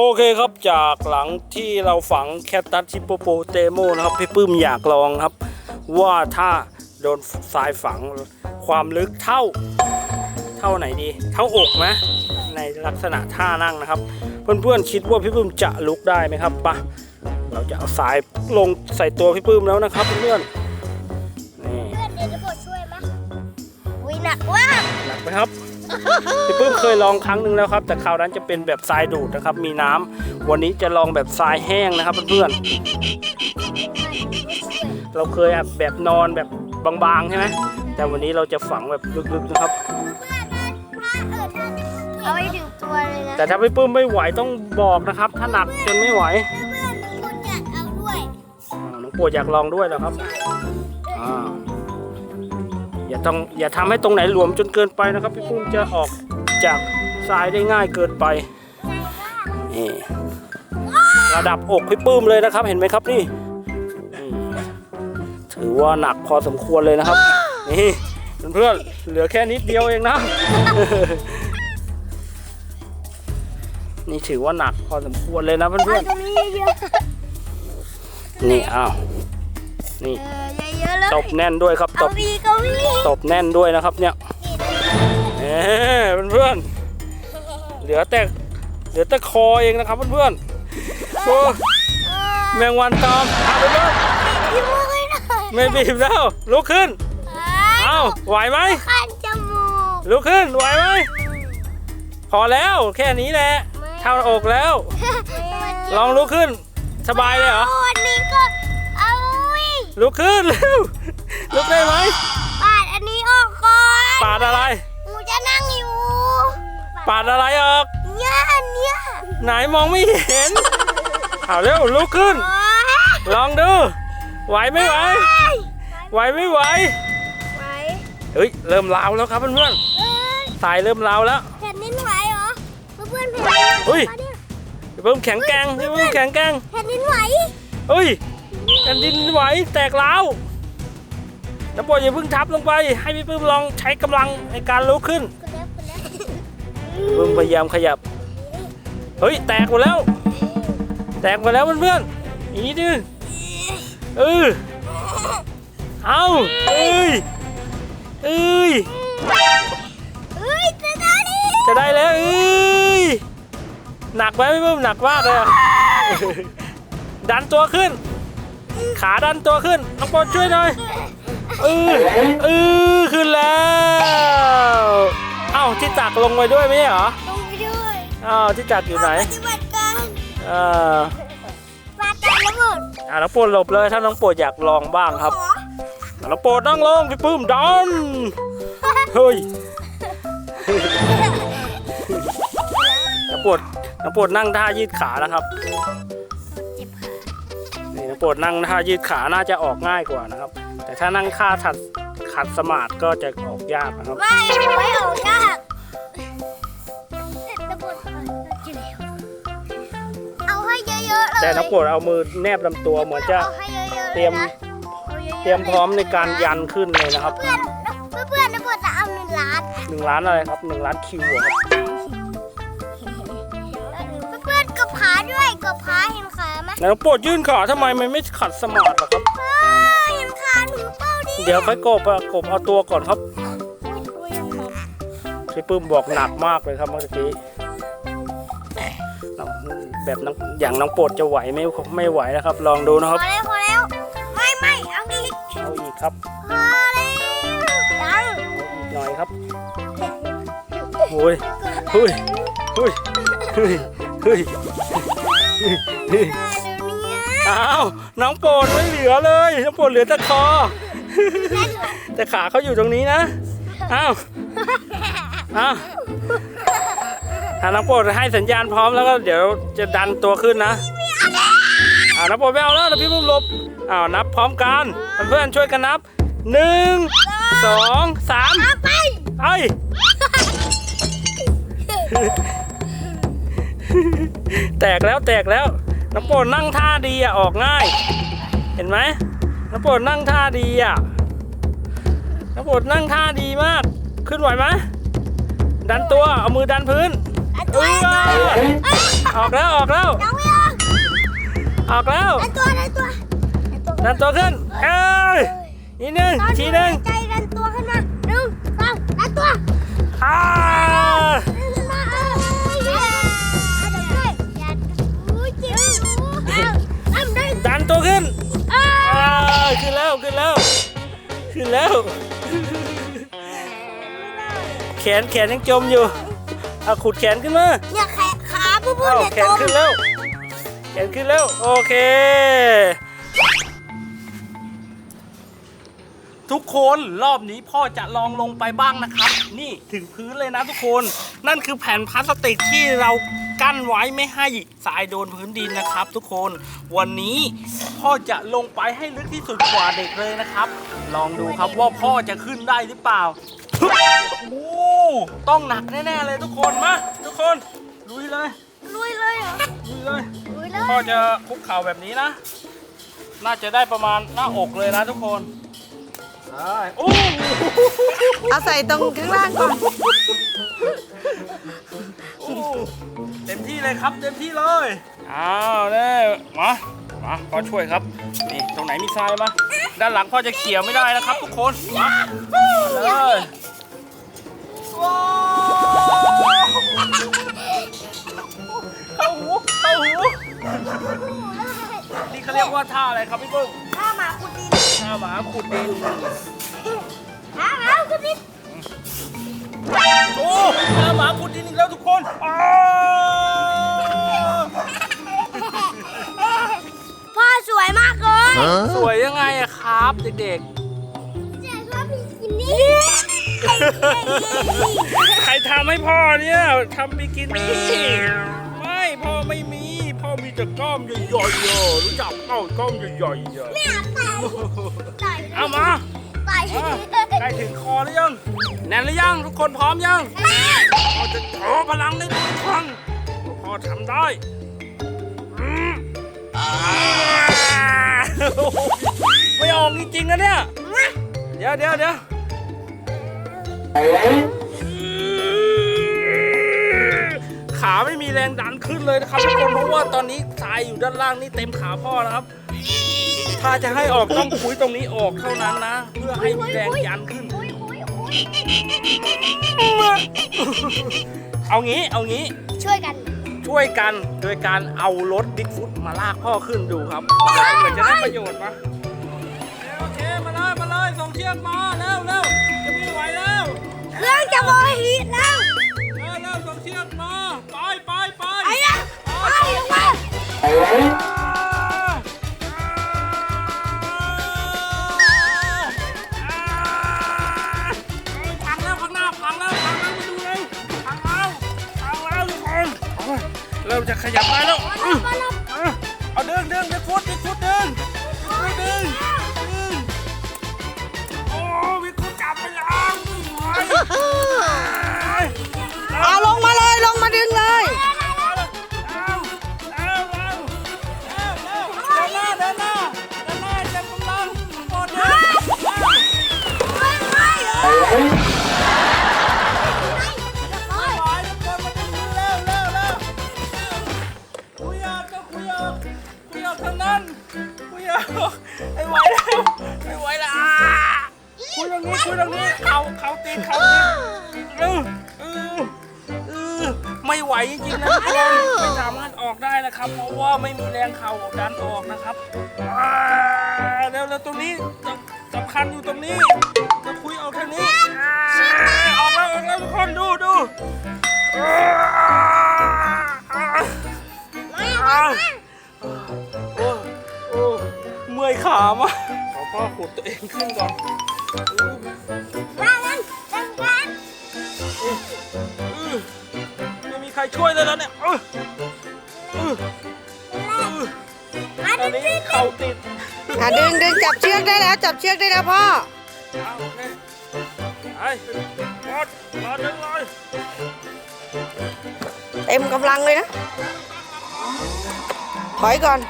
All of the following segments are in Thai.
โอเคครับจากหลังที่เราฝังแคตตัสฮิปโปโปเตโมนะครับ พี่ปื้มอยากลองครับ ว่าถ้าโดนทรายฝังความลึกเท่า เท่าไหนดี เท่าอกไหมในลักษณะท่านั่งนะครับ เพื่อนๆคิดว่าพี่ปื้มจะลุกได้ไหมครับปะเราจะเอาทรายลงใส่ตัวพี่ปื้มแล้วนะครับเพื่อนๆนี่เพื่อนเดี๋ยวจะบอกช่วยไหมวิหนักว่ากหนักไหมครับ พี่ปื้มเคยลองครั้งหนึ่งแล้วครับ แต่คราวนั้นจะเป็นแบบทรายดูดนะครับ มีน้ำวันนี้จะลองแบบทรายแห้งนะครับเพื่อนๆเราเคยแบบนอนแบบบางๆใช่ไหมแต่วันนี้เราจะฝังแบบลึกๆนะครับเอาไปถึงตัวเลยนะแต่ถ้าพี่ปื้มไม่ไหวต้องบอกนะครับถ้าหนักจนไม่ไหวเพื่อนๆคุณจะเอาด้วยอ่าน้องโปรดอยากลองด้วยเหรอครับอ่า อย่าต้องอย่าทำให้ตรงไหนหลวมจนเกินไปนะครับ พี่ปื้มจะออกจากทรายได้ง่ายเกินไปนี่ระดับอกพี่ปื้มเลยนะครับ เห็นไหมครับนี่นี่ถือว่าหนักพอสมควรเลยนะครับนี่เพื่อนๆเหลือแค่นิดเดียวเองนะ นี่ถือว่าหนักพอสมควรเลยนะเพื่อนเอาตรงนี้เยอะๆนี่อ้าว นี่ๆเออเยอะๆเลยตบแน่นด้วยครับตเอาบดีเก็วิ่งตบแน่นด้วยนะครับเนี่ยเอ้เพื่อนๆเหลือแต่เหลือแต่คอเองนะครับเพื่อนๆโอ้แมงวันตอมเอาไปเลยพี่มุ้ยหน่อยไม่บีบแล้วลุกขึ้นเอ้าเอ้าไหวไหมคันจมูกลุกขึ้นไหวไหมพอแล้วแค่นี้แหละเท่าอกแล้ว ลองลุกขึ้น สบายเลยเหรอวันนี้ก็เอาวิง ลุกขึ้นเร็วลุกได้ไหมปาดอันนี้ออกก่อนปาดอะไรหนูจะนั่งอยู่ปาดอะไรออกเนี่ยเนี่ยไหนมองไม่เห็นเอาเร็วลุกขึ้น โอ๊ยลองดู ไหวไม่ไหว ไหวไม่ไหวไหวเฮ้ยเริ่มลาวแล้วครับเพื่อนเอ้ยๆสายเริ่มลาวแล้ว แผ่นดินไหวเหรอเพื่อนๆแผ่นเฮ้ยดินไหวพี่เพิ่มแข็งแกร่งพี่เพิ่มแข็งแกร่งแผ่นดินไหวเฮ้ยแผ่นดินไหวแตกร้าวแล้วปล่อยอย่าเพิ่งทับลงไป ให้พี่เพิ่มลองใช้กำลังในการลุกขึ้นคุณแล้วคุณแล้วเพิ่มพยายามขยับ เฮ้ย แตกหมดแล้ว แตกหมดแล้วเพื่อนๆอีกนิดนึงเออเอาเอ้ยเอ้ยเฮ้ยจะได้ดิจะได้แล้วเอ้ยหนักไหมพี่เพิ่มหนักมากเลยอะดันตัวขึ้น ขาดันตัวขึ้น น้องปอนช่วยหน่อยเออเออขึ้นแล้ว เอ้าที่จักรลงไปด้วยไหมใช่เหรอ ลงไปด้วยอ้าวที่จักรอยู่ไหนปฏิบัติการอ่าปาดการระเบิดอ่าน้องโปรดหลบเลยถ้าน้องโปรดอยากลองบ้างครับขอน้องโปรดนั่งลงพี่ปื้มดันเฮ้ยน้องโปรดน้องโปรดนั่งท่ายืดขานะครับ ปรดนั่งท่ายืดขาน่าจะออกง่ายกว่านะครับ แต่ถ้านั่งท่าถัดขัดสมาธิก็จะออกยากนะครับ ไม่ไม่ออกยากระเบิดก่อนจะเร็วเอาให้เยอะๆเลยแต่น้องโปรดเอามือแนบลำตัวเหมือนจะาให้เยอะๆลนะเตรียมอาเยอะๆเตรียมพร้อมในการยันขึ้นเลยนะครับ เพื่อนเพื่อนๆนะเพื่อนจะเอาหนึ่งล้านหนึ่งล้านอะไรครับหนึ่งล้านคิวอะครับ กับขาด้วยกับขาเห็นขาไหมแล้วน้องโปรดยื่นขาทำไมมันไม่ขัดสมาธิล่ะครับเฮ้ยเห็นขาหนูเปล่าดิเดี๋ยวค่อยกบอะกบเอาตัวก่อนครับพี่ปื้มบอกหนักมากเลยครับเมื่อกี้น้องแบบน้องอย่างน้องโปรดจะไหวไม่ไม่ไหวนะครับ ลองดูนะพคอรับแล้วพอแล้วไม่ไม่เอาอีกเอาอีกครับพอแล้วยังเอาอีกหน่อยครับโอ้ยเฮ้ยเฮ้ยเฮ้ย อ้าวน้องโปรดไม่เหลือเลย น้องโปรดเหลือแต่คอ แต่ขาเขาอยู่ตรงนี้นะ อ้าวอ้าวถ้าน้องโปรดให้สัญญาณพร้อมแล้วก็เดี๋ยวจะดันตัวขึ้นนะอ่าน้องโปรดไม่เอาแล้วเดี๋ยวพี่พุ่มหลบอ้าวนับพร้อมกันเพื่อนๆช่วยกันนับหนึ่งสองสามเอาไปไป แตกแล้วแตกแล้วน้องโปรดนั่งท่าดีอะออกง่าย เห็นไหมน้องโปรดนั่งท่าดีอะน้องโปรดนั่งท่าดีมาก ขึ้นไหวไหมดันตัวเอามือดันพื้นไอันตัวเออันตัวอออกแล้วออกแล้วยังไม่ออกออกแล้วอันตัวอันตัวอันตัวดันตัวขึ้นเอ้ยอีกหนึ่งตอนทีหนึ่งใจดันตัวขึ้นมาหนึ่งสองดันตัวอ่าดันขึ้นมา อ่าขึ้นแล้วขึ้นแล้วขึ้นแล้ว แขนแขนยังจมอยู่เอาขุดแขนขึ้นมาเนี่ยแขนขาพูดพูดเอาเนี่ยแขจนมขึ้นแล้ว แขนขึ้นแล้ว โอเค ทุกคนรอบนี้พ่อจะลองลงไปบ้างนะครับ นี่ถึงพื้นเลยนะทุกคน นั่นคือแผ่นพลาสติกที่เรา กั้นไว้ไม่ให้ทรายโดนพื้นดินนะครับ ทุกคนวันนี้พ่อจะลงไปให้ลึกที่สุดกว่าเด็กเลยนะครับ ลองดูครับว่าพ่อจะขึ้นได้หรือเปล่าโอ้ต้องหนักแน่ๆเลยทุกคนมาทุกคนลุยเลยลุยเลยเหรอลุยเลยลุยเลยพ่อจะคุกเข่าแบบนี้นะ น่าจะได้ประมาณหน้าอกเลยนะทุกคนได้โอ้เอาใส่ตรงข้างล่างก่อนโอ้ เต็มที่เลยครับ เต็มที่เลยอ้าวเน่มามาพ่อช่วยครับนี่ตรงไหนมีทรายมาด้านหลังพ่อจะเขี่ยไม่ได้นะครับ ทุกคนมาเลยว้าวเข้าหูเข้าหูนี่เขาเรียกว่าท่าอะไรครับพี่ปุ้มถ้าหมาคุณดินท่าหมาขุดดินถ้าหมาคุณดินโอ้ท่าหมาขุดดินอีกแล้วทุกคนอ้า สวยยังไงอะครับเด็กเจ๊ชอบบิกินี่ๆ ใครทำให้พ่อเนี่ยทำบิกินี่ ไม่พ่อไม่มี พ่อมีแต่กล้ามใหญ่ๆอะรู้จักเอ้ากล้ามใหญ่ๆอะเนี่ยไต่ไต่เอามาไต่อะใกล้ถึงคอหรือยังแน่นหรือยังทุกคนพร้อมยังพ่อจะโชว์พลังในทุกครั้งว่าพ่อทำได้อืมอ่า ไม่ออกจริงๆนะเนี่ย เดี๋ยวเดี๋ยวเดี๋ยวขาไม่มีแรงดันขึ้นเลยนะครับทุกคนเพราะว่าตอนนี้ทรายอยู่ด้านล่างนี่เต็มขาพ่อนะครับ ถ้าจะให้ออกต้องคุยตรงนี้ออกเท่านั้นนะ เพื่อให้มีแรงยันขึ้น เอางี้เอางี้ช่วยกัน ช่วยกันโดยการเอารถบิ๊กฟุตมาลากพ่อขึ้นดูครับเผื่อจะได้ประโยชน์มาโอเคมาเลยมาเลยส่งเชือกมาเร็วเร็วจะไม่ไหวแล้วเครื่องจะโมฮีทแล้วเร็วเร็วส่งเชือกมาไปไปไปไอ้ยังไปลงมา ริ่มจะขยับมาแล้ว มาแล้ว กก็คุยออกคุยออกทางนั้นคุยออกไม่ไหวแล้วไม่ไหวแล้วคุยตรงนี้คุยตรงนี้เขาเขาตีเขาตีเออเออเออไม่ไหวจริงๆนะทุกคนไม่สามารถออกได้นะครับ เพราะว่าไม่มีแรงเข่าดันออกนะครับอ่าเร็วแล้วตรงนี้สำคัญอยู่ตรงนี้ ขอพ่อขุดตัวเองขึ้นก่อนมากันดังกันอื้อไม่มีใครช่วยเลยแล้วเนี่ยอื้ออื้ออื้อมาตอนดึงนี้ดึงเข่าติดอะดึงดึงจับเชือกได้แล้ว จับเชือกได้แล้วพ่อ เอาโอเคไอ้หมดรอดึงเลยเต็มกำลังเลยนะ ถอยก่อน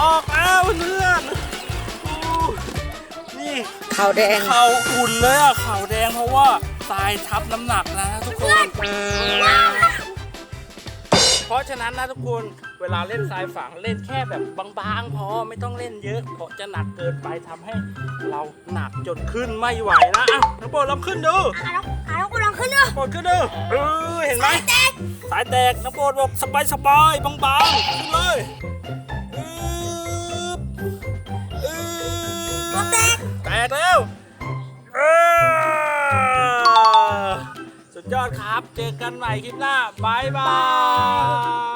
ออกแล้วเพื่อนนี่ ขาวแดงขาวอุ่นเลยอะขาวแดงเพราะว่าทรายทับน้ำหนักนะทุกคน เพราะฉะนั้นนะทุกคนเวลาเล่นทรายฝังเล่นแค่แบบบางๆพอไม่ต้องเล่นเยอะเพราะจะหนักเกินไปทำให้เราหนักจนขึ้นไม่ไหวนะอะน้องโปรดลองขึ้นดูขาลงขาลงกูลองขึ้นด้วยโปรดขึ้นดูเออเห็นไหมสายแตกน้องโปรดบอกสบายสบายๆบางๆขึ้นเลยอึ๊บอึ๊บแตกแตกแล้วเออสุ ดยอดครับ เจอกันใหม่คลิปหน้าบายบาย